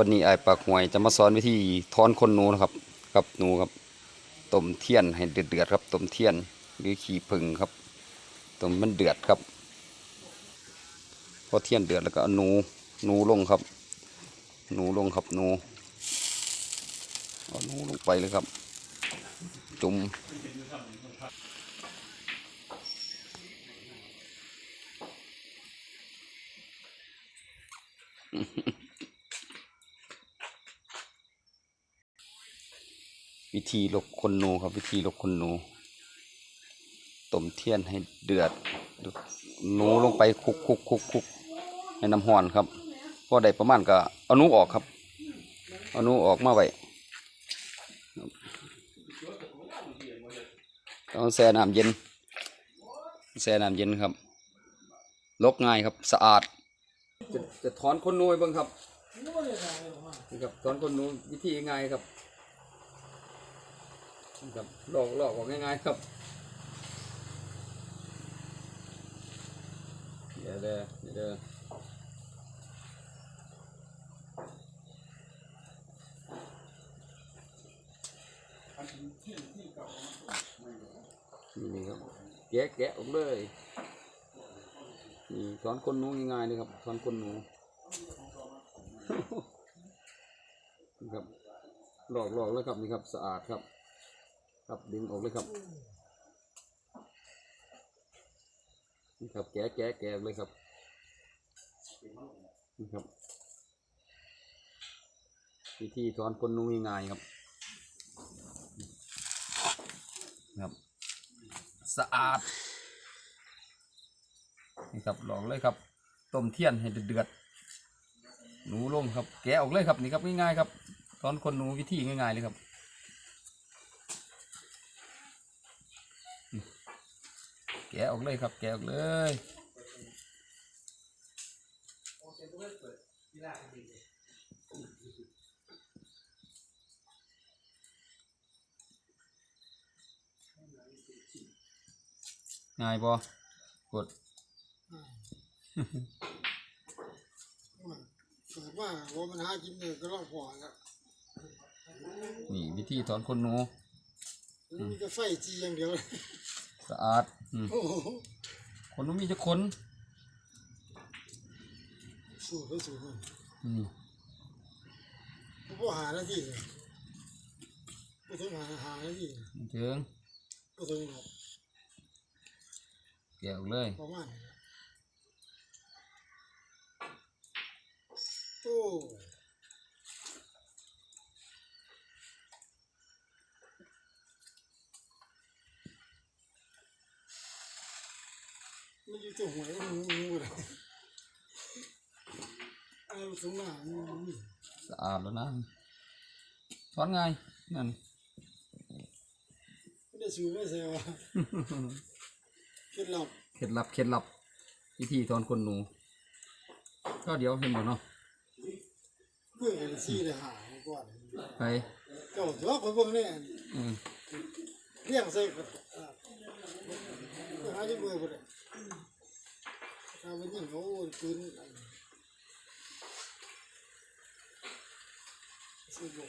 วันนี้ไอ้ปากหวยจะมาสอนวิธีถอนขนหนูนะครับ กับหนูครับต้มเทียนให้เดือดๆครับต้มเทียนหรือขี้ผึ่งครับต้มมันเดือดครับพอเทียนเดือดแล้วก็หนูหนูลงครับ หนูลงครับหนูเอาหนูลงไปเลยครับ จุ่ม วิธีลบคนหนูครับ วิธีลบคนหนูต้มเทียนให้เดือดหนูลงไปคุกคุกคุกคุกให้น้ำห้อนครับพอได้ประมาณก็เอานูออกครับเอานูออกมาไว้ต้องแช่น้ำเย็นแช่น้ำเย็นครับลบง่ายครับสะอาด จะจะถอนคนนูบ้างครับนี่ครับถอนคนนูวิธีง่ายครับ ครับหลอกหลอกออกง่ายๆครับเดี๋ยวเด้อเดี๋ยวเด้อนี่ครับแกะแกะออกเลยนี่ถอนคนหนูง่ายๆเลยครับถอนคนหนูนี่ครับหลอกหลอกแล้วครับนี่ครับสะอาดครับ ครับดึงออกเลยครับนี่ครับแกะแกะแกะเลยครับนี่ครับ วิธีถอนคนนุ่งง่ายๆครับครับ สะอาดนี่ครับลองเลยครับต้มเทียนให้เดือดหนูลงครับ แกะออกเลยครับนี่ครับง่ายๆครับถอนคนหนูวิธีง่ายๆเลยครับ แกะออกเลยครับ แกะออกเลยง่ายปะกดเกิดว่าว่ามันหากินเนี่ยก็รอพอแล้วนี่วิธีถอนคนหนูมันมีแต่ไฟจีอย่างเดียวเลย สะอาดอืมโอ้โหคนหนูมีจะคนสูบไปสูบมันอืมพวกหาหน้าที่เลยพวกถึงหาหาหน้าที่เถิงพวกถึงหรอกแกะออกเลยประมาณนี้โอ้ มันอยู่ตัวหัวแล้วงูงูเลยเอาสงหน้างูนี่สะอาดแล้วนะถอนง่ายนั่นไม่ได้สูบไม่เสียวเคล็ดลับเคล็ดลับเคล็ดลับวิธีถอนคนหนู ก็เดี๋ยวเห็นหมดเนาะเพื่อนกันซี่เลยหามาก่อนไปเจ้าตัวคนพวกนี้อืมเลี้ยงใส่กับอ่าเพื่อ หาที่เบื่อบ่ได้ถ้าวันนี้เขาคืนอันสิบ่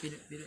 ปิดปิด